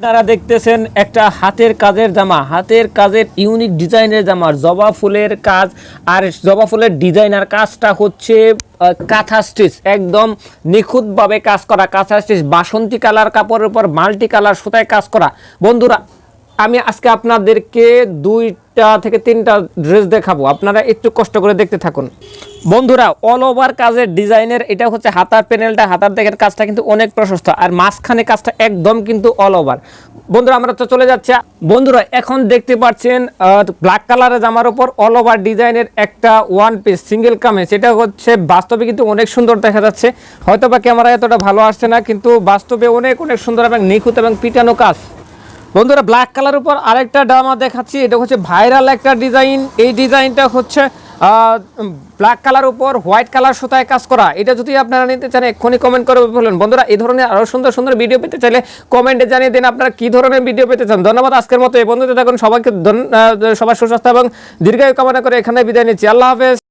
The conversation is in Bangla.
আপনারা দেখতেছেন একটা হাতের কাজের জামা। হাতের কাজের ইউনিক ডিজাইনের জামা, জবা ফুলের কাজ আর জবা ফুলের ডিজাইন আর কাজটা হচ্ছে কাঁথা স্টিচ। একদম নিখুঁতভাবে কাজ করা, কাঁথা স্টিচ, বাসন্তী কালার কাপড়ের উপর মাল্টি কালার সুতায় কাজ করা। বন্ধুরা, আমি আজকে আপনাদেরকে দুইটা থেকে তিনটা ড্রেস দেখাবো। আপনারা একটু কষ্ট করে দেখতে থাকুন। বন্ধুরা অল ওভার কাজের ডিজাইনের এটা হচ্ছে হাতার প্যানেলটা হাতার দেখেন কাজটা কিন্তু অনেক প্রশস্ত। আর মাঝখানে কাজটা একদম কিন্তু অল ওভার বন্ধুরা, আমরা তো চলে যাচ্ছি। বন্ধুরা, এখন দেখতে পাচ্ছেন ব্ল্যাক কালারের জামার উপর অল ওভার ডিজাইনের একটা ওয়ান পিস সিঙ্গেল কামিজ এটা হচ্ছে বাস্তবে কিন্তু অনেক সুন্দর দেখা যাচ্ছে। হয়তো বা ক্যামেরা এতটা ভালো আসছে না, কিন্তু বাস্তবে অনেক অনেক সুন্দর এবং নিখুঁত এবং পিটানো কাজ। বন্ধুরা ব্ল্যাক কালার উপর আরেকটা ডামা দেখাচ্ছি। এটা হচ্ছে ভাইরাল একটা ডিজাইন এই ডিজাইনটা হচ্ছে ব্ল্যাক কালার উপর হোয়াইট কালার সুতায় কাজ করা। এটা যদি আপনারা নিতে চান, এক্ষুনি কমেন্ট করে বলুন। বন্ধুরা, এই ধরনের আরও সুন্দর সুন্দর ভিডিও পেতে চাইলে কমেন্টে জানিয়ে দিন আপনারা কী ধরনের ভিডিও পেতে চান। ধন্যবাদ আজকের মতো। এই বন্ধুতে থাকুন। সবাইকে সবার সুস্বাস্থ্য এবং দীর্ঘায়ু কামনা করে এখানে বিদায় নিচ্ছি। আল্লাহ হাফেজ।